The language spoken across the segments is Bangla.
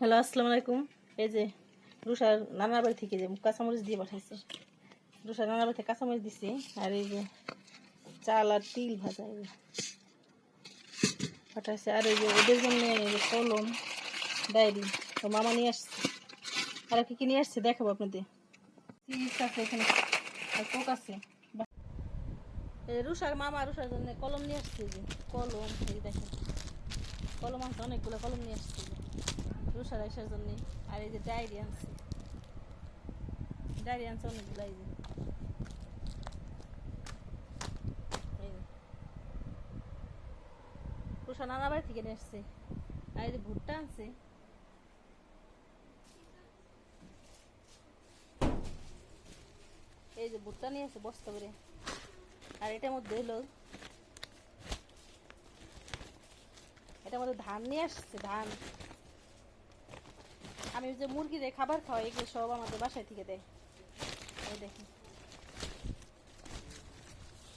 হ্যালো, আসসালামু আলাইকুম। এই যে রুষার নানার বাড়ি থেকে যে কাঁচামরিচ দিয়ে পাঠাইছে। রুষার নানার বাড়ি থেকে কাঁচামরিচ দিছে, আর এই যে চাল আর তিল ভাজা এই পাঠাইছে। আর এই যে ওদের জন্য কলম, ডায়েরি, তো মামা নিয়ে আসছে। আর কি কি নিয়ে আসছে দেখাবো আপনাদের। চিপস আছে এখানে, আর কোক আছে। রুষার মামা রুষার জন্য কলম নিয়ে আসছে যে। কলম, এই দেখেন। কলম আছে অনেকগুলো কলম নিয়ে আসছে। রুষার আসার জন্য। আর এই যে ডায়েরি আনছে। ডায়েরি আনছে অনেকগুলো এই যে। রুষা নানা বাড়ি থেকে নিয়ে আসছে। আর এই যে ভুট্টা আনছে। এই যে ভুট্টা নিয়ে আসছে বস্তা করে। আর এটার মধ্যে হলো, এটার মধ্যে ধান নিয়ে আসছে, ধান। আমি যে মুরগিদের খাবার খাওয়াই, এগুলো সব আমাদের বাসায় থেকে দেয়। এই দেখুন।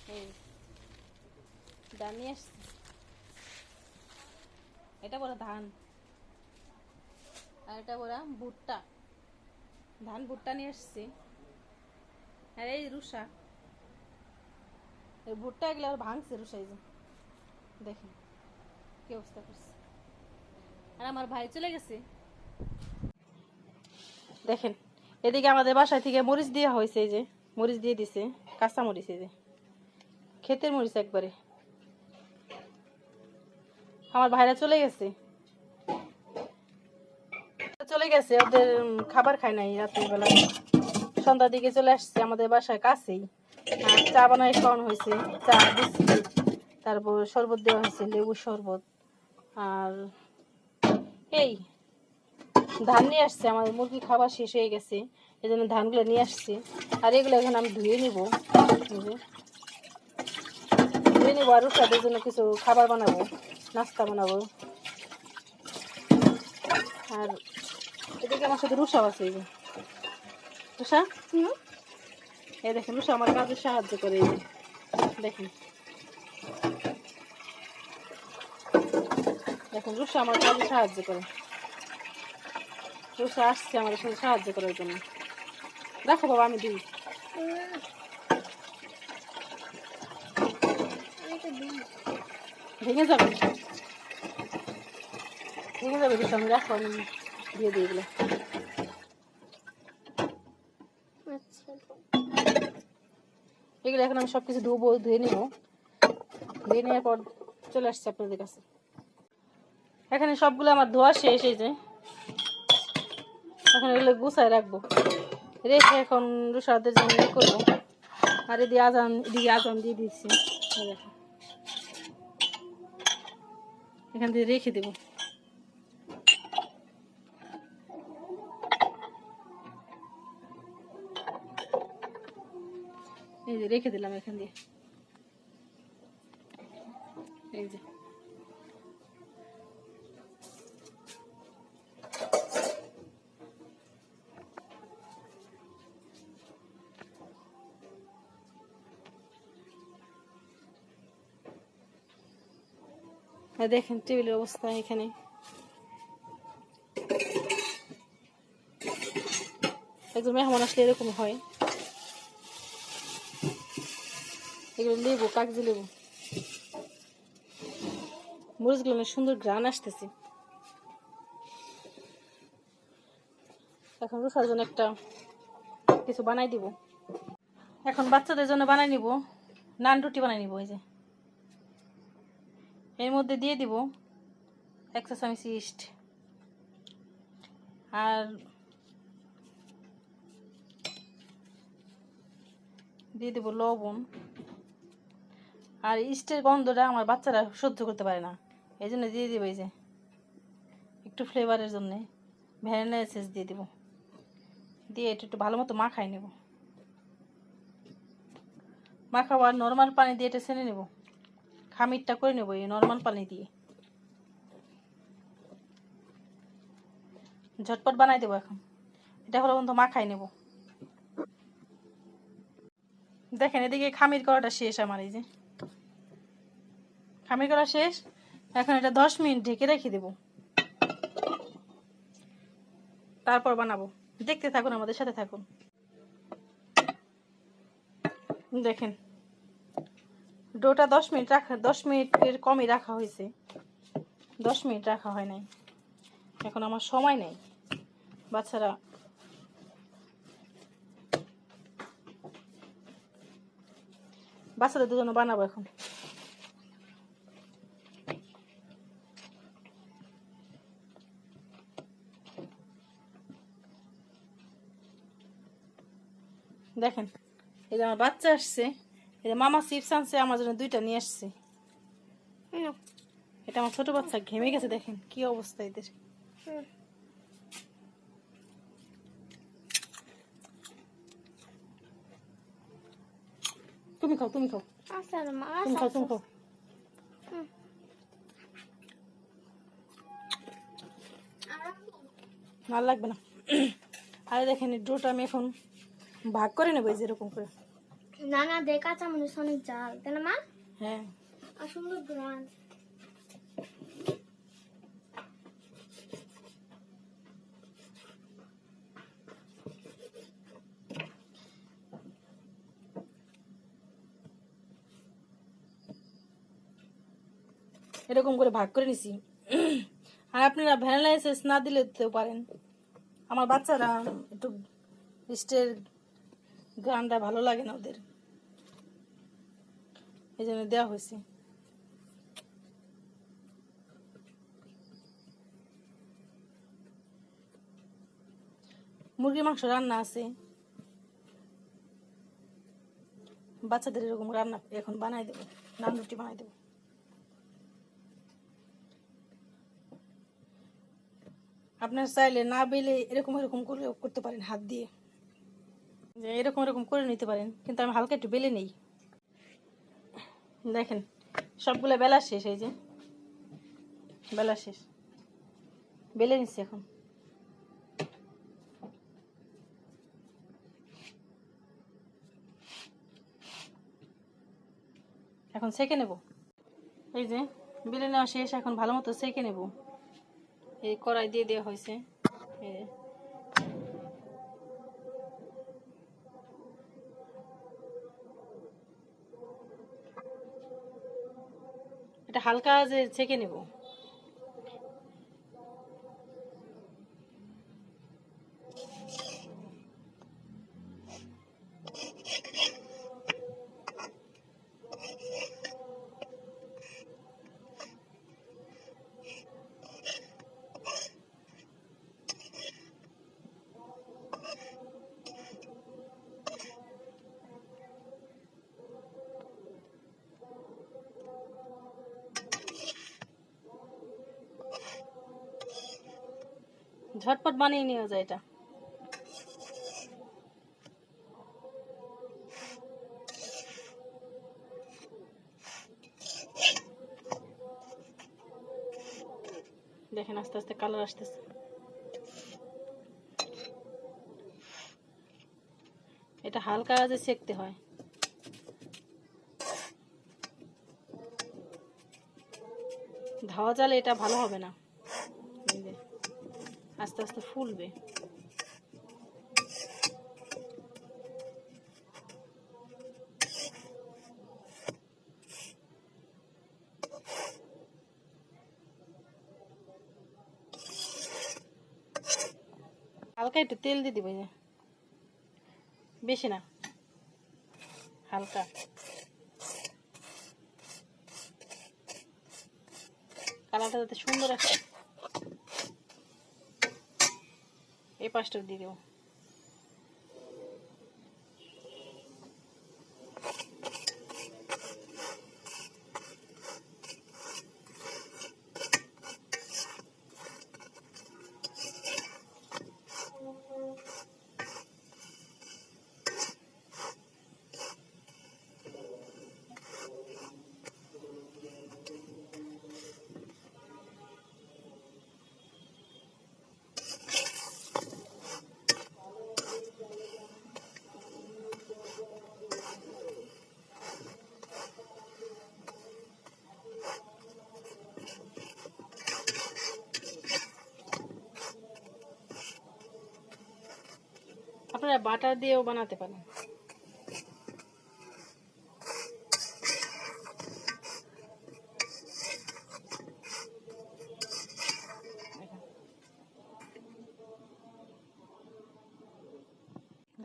এই নিয়ে আসছে। এটা বলে ধান। আর এটা বলে ভুট্টা। ধান, ভুট্টা নিয়ে আসছে। আর এই রুষা। এই ভুট্টা এগুলো আর ভাঙছে রুষা, এই যে। দেখেন, কি অবস্থা করছে। আর আমার ভাই চলে গেছে। দেখেন, এদিকে আমাদের বাসায় থেকে মরিচ দেওয়া হয়েছে এই যে, মরিচ দিয়ে দিছে, কাঁচা মরিচ এই যে, ক্ষেতের মরিচ একবারে। আমার ভাইরা চলে গেছে। চলে গেছে, ওদের খাবার খায় নাই রাত্রিবেলা। সন্ধ্যার দিকে চলে আসছে, আমাদের বাসায় কাছেই। চা বানায় খাওয়ানো হয়েছে, চা, বিস্কিট, তারপর শরবত দেওয়া হয়েছে, লেবুর শরবত। আর এই ধান নিয়ে আসছে আমার মুরগি খাবার শেষ হয়ে গেছে এই জন্য ধানগুলো নিয়ে আসছে। আর এগুলো এখন আমি ধুয়ে নিব ধুয়ে নিবো আর তাদের জন্য কিছু খাবার বানাবো নাস্তা বানাবো। আর এদিকে আমার সাথে রুষাও আছে এই যে। রুষা এই দেখেন রুষা আমার কাজে সাহায্য করে এই দেখেন। দেখুন রুষা আমার কাজে সাহায্য করে। রুষা আসছে আমার সাথে সাহায্য করার জন্য। দেখো বাবা আমি দিই। ভেঙে যাবে। ভেঙে যাবে রুষা আমি রাখো আমি দিয়ে দিই এগুলো। এগুলো এখন আমি সব কিছু ধুবো ধুয়ে নিব। ধুয়ে নেওয়ার পর চলে আসছে আপনাদের কাছে। এখানে সবগুলো আমার ধোয়া শেষ এই যে। এখন এগুলো গুছায় রাখব। রেখে এখন রুষাদের জন্য ইয়ে করব। আর এদিকে আজান এদিকে আজান দিয়ে দিচ্ছি। এখান দিয়ে রেখে দেবো। এই যে রেখে দিলাম এখান দিয়ে। এই যে। দেখেন টেবিলের অবস্থা এখানে। একজন মেহমান আসলে এরকম হয়। এগুলো লেবু, কাগজি লেবু। মরিচগুলো অনেক সুন্দর গ্রান আসতেছে। এখন রুফার জন্য একটা কিছু বানাই দিব। এখন বাচ্চাদের জন্য বানাই নিব। নান রুটি বানাই নিব, এই যে। এর মধ্যে দিয়ে দিব এক চামচ ইস্ট আর দিয়ে দেবো লবণ। আর ইস্টের গন্ধটা আমার বাচ্চারা সহ্য করতে পারে না। এই জন্য দিয়ে দেবো এই যে একটু ফ্লেভারের জন্যে। ভ্যানিলা এসেস দিয়ে দেবো। দিয়ে এটা একটু ভালো মতো মাখাই নেব। মাখাবো আর নর্মাল পানি দিয়ে এটা ছেনে নেব। খামিরটা করে নেব, এই নর্মাল পানি দিয়ে। ঝটপট বানাই দেবো এখন। এটা হলো কিন্তু মাখাই নেব। দেখেন, এদিকে খামির করাটা শেষ আমার, এই যে। খামির করা শেষ। এখন এটা দশ মিনিট ঢেকে রেখে দেবো। তারপর বানাবো। দেখতে থাকুন, আমাদের সাথে থাকুন। দেখেন ডোটা দশ মিনিট রাখা দশ মিনিটের কমই রাখা হয়েছে। দশ মিনিট রাখা হয় নাই। এখন আমার সময় নেই। বাচ্চারা বাচ্চাদের দুজনে বানাবো এখন। দেখেন, এই যে আমার বাচ্চা আসছে। এই মামা চিপস আনছে আমার জন্য দুইটা নিয়ে আসছে। এটা আমার ছোট বাচ্চা ঘেমে গেছে দেখেন কি অবস্থা এদের। তুমি খাও তুমি খাও। আচ্ছা তুমি খাও তুমি খাও। ভালো লাগবে না। আরে দেখেন ডোটা আমি এখন ভাগ করে নেব যেরকম করে। না না দে কাঁচা মরিচ অনেক জাল। তাই না মা? হ্যাঁ। আর সুন্দর গ্রান। এরকম করে ভাগ করে নিছি। আর আপনারা ভ্যানিলা এসেস না দিলে দিতেও পারেন। আমার বাচ্চারা একটু মিষ্টের গানটা ভালো লাগে না ওদের। এই জন্য দেওয়া হয়েছে। মুরগির মাংস রান্না আছে। বাচ্চাদের এরকম রান্না এখন বানাই দেবো, নান রুটি বানাই দেবো। আপনার চাইলে না বেলে এরকম এরকম করে করতে পারেন হাত দিয়ে। এরকম এরকম করে নিতে পারেন, কিন্তু আমি হালকা একটু বেলে নেই। দেখেন, সবগুলো বেলা শেষ, এই যে। বেলা শেষ। বেলে নিচ্ছি এখন। এখন সেকে নেব। এই যে, বেলে নেওয়া শেষ, এখন ভালো মতো সেকে নেব। এই কড়াই দিয়ে দেওয়া হয়েছে। এটা হালকা যে ছেঁকে নেব। ঝটপট বানিয়ে নেওয়া যায় এটা। দেখেন আস্তে আস্তে কালার আসতেছে। এটা হালকা আজে সেকতে হয়। ধাওয়া জালে এটা ভালো হবে না। আস্তে আস্তে ফুলবে। হালকা একটু তেল দিয়ে দিব। বেশি না। হালকা। কালারটা যাতে সুন্দর আসে। এই পাঁচটা দিয়ে আপনারা বাটার দিয়েও বানাতে পারেন।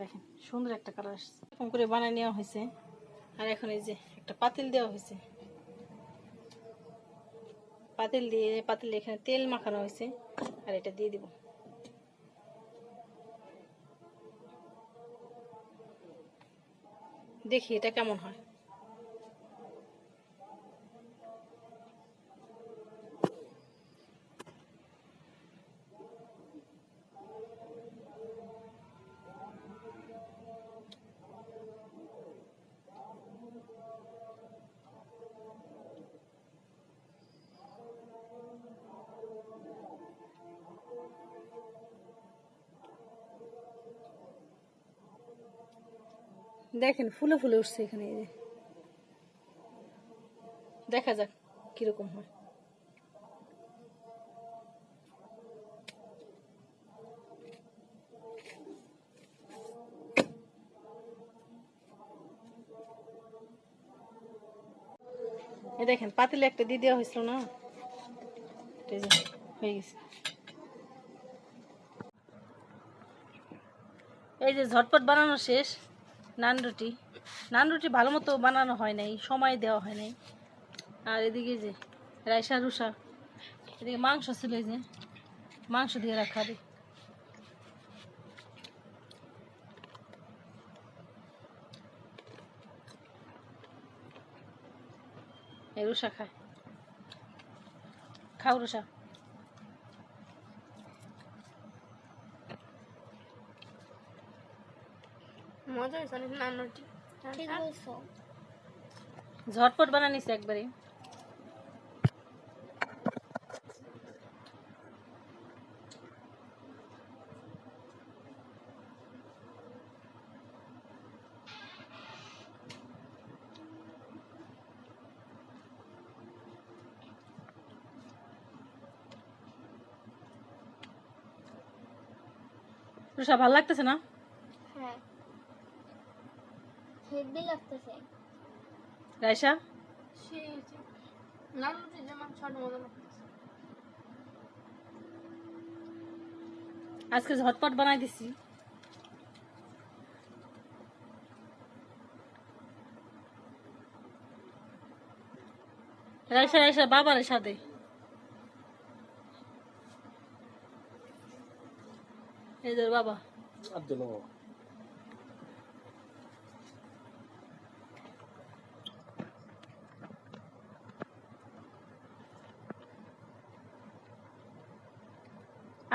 দেখেন, সুন্দর একটা কালার আসছে। এরকম করে বানিয়ে নেওয়া হয়েছে। আর এখন এই যে একটা পাতিল দেওয়া হয়েছে। পাতিল দিয়ে, পাতিল এখানে তেল মাখানো হয়েছে। আর এটা দিয়ে দিব। দেখি এটা কেমন হয়? দেখেন, ফুলে ফুলে উঠছে এখানে এই যে। দেখা যাক কীরকম হয়। দেখেন, পাতিলে একটা দিয়ে দেওয়া হয়েছিল না? হয়ে গেছে। এই যে ঝটপট বানানো শেষ। নান রুটি। নান রুটি ভালো মতো বানানো হয় নাই, সময় দেওয়া হয় নাই। আর এদিকে যে রাইসা রুসা, এদিকে মাংস ছিল যে, মাংস দিয়ে রাখা হবে। রুসা খায়। খাও রুসা। মজা হয়েছে অনেক নানুটি ঠিক ঝটপট বানা নিছে একবারে। রুষা ভালো লাগতেছে না হ্যাঁ হেভি লাগতেছে। রাইসা নানুটি যেমন ছোট মজা আজকে ঝটপট বানাই দিছি। রাইসা রাইসা বাবার সাথে এই যে ওর বাবা।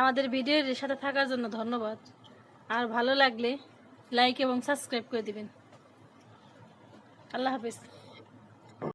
আমাদের ভিডিওর সাথে থাকার জন্য ধন্যবাদ। আর ভালো লাগলে লাইক এবং সাবস্ক্রাইব করে দিবেন। আল্লাহ হাফিজ।